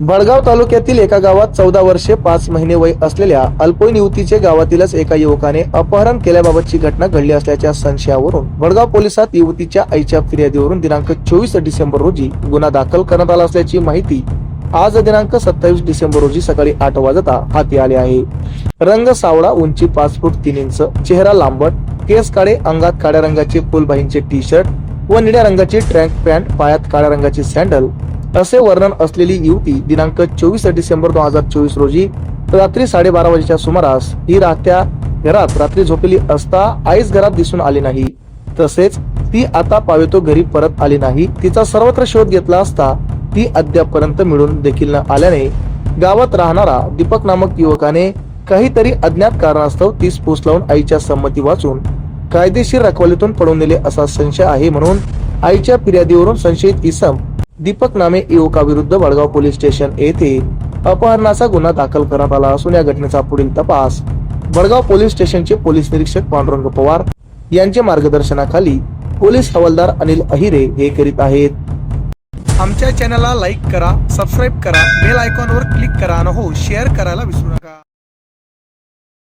भडगाव तालुक्यातील एका गावात चौदा वर्षे पाच महिने वय असलेल्या अल्पवयीन युवतीचे गावातीलच एका युवकाने अपहरण केल्याबाबतची घटना घडली असल्याच्या संशयावरून भडगाव पोलिसात युवतीच्या आईच्या फिर्यादीवरून दिनांक चोवीस डिसेंबर रोजी गुन्हा दाखल करण्यात आला असल्याची माहिती आज दिनांक सत्तावीस डिसेंबर रोजी सकाळी आठ वाजता हाती आले आहे. रंग सावळा उंची पाच फूट तीन इंच चेहरा लांबट केस काळे अंगात काळ्या रंगाचे फुलबाईंचे टी शर्ट व निळ्या रंगाची ट्रँक पॅन्ट पायात काळ्या रंगाची सँडल असे वर्णन असलेली युवती दिनांक चोवीस डिसेंबर दोन हजार चोवीस रोजी रात्री साडेबारा वाजेच्या सुमारास ही राहत्या घरात रात्री झोपलेली असता आईच घरात दिसून आली नाही. तसेच ती आता पावेतो घरी परत आली नाही. तिचा सर्वत्र शोध घेतला असता ती अद्यापपर्यंत मिळून देखील न आल्याने गावात राहणारा दीपक नामक युवकाने काहीतरी अज्ञात कारणास्तव तीस पोस लावून आईच्या संमती वाचून कायदेशीर रखवालीतून पडून दिले असा संशय आहे म्हणून आईच्या फिर्यादीवरून संशयित इसम दीपक नामे युवकाविरुद्ध वडगाव पोलीस स्टेशन येथे अपहरणाचा गुन्हा दाखल करण्यात आला असून या घटनेचा पुढील तपास वडगाव पोलीस स्टेशनचे पोलीस निरीक्षक पांडुरंग पवार यांच्या मार्गदर्शनाखाली पोलीस हवालदार अनिल अहिरे हे करीत आहेत. आमच्या चॅनलला लाईक करा सबस्क्राईब करा बेल आयकॉनवर क्लिक करा न हो शेअर करायला विसरू नका.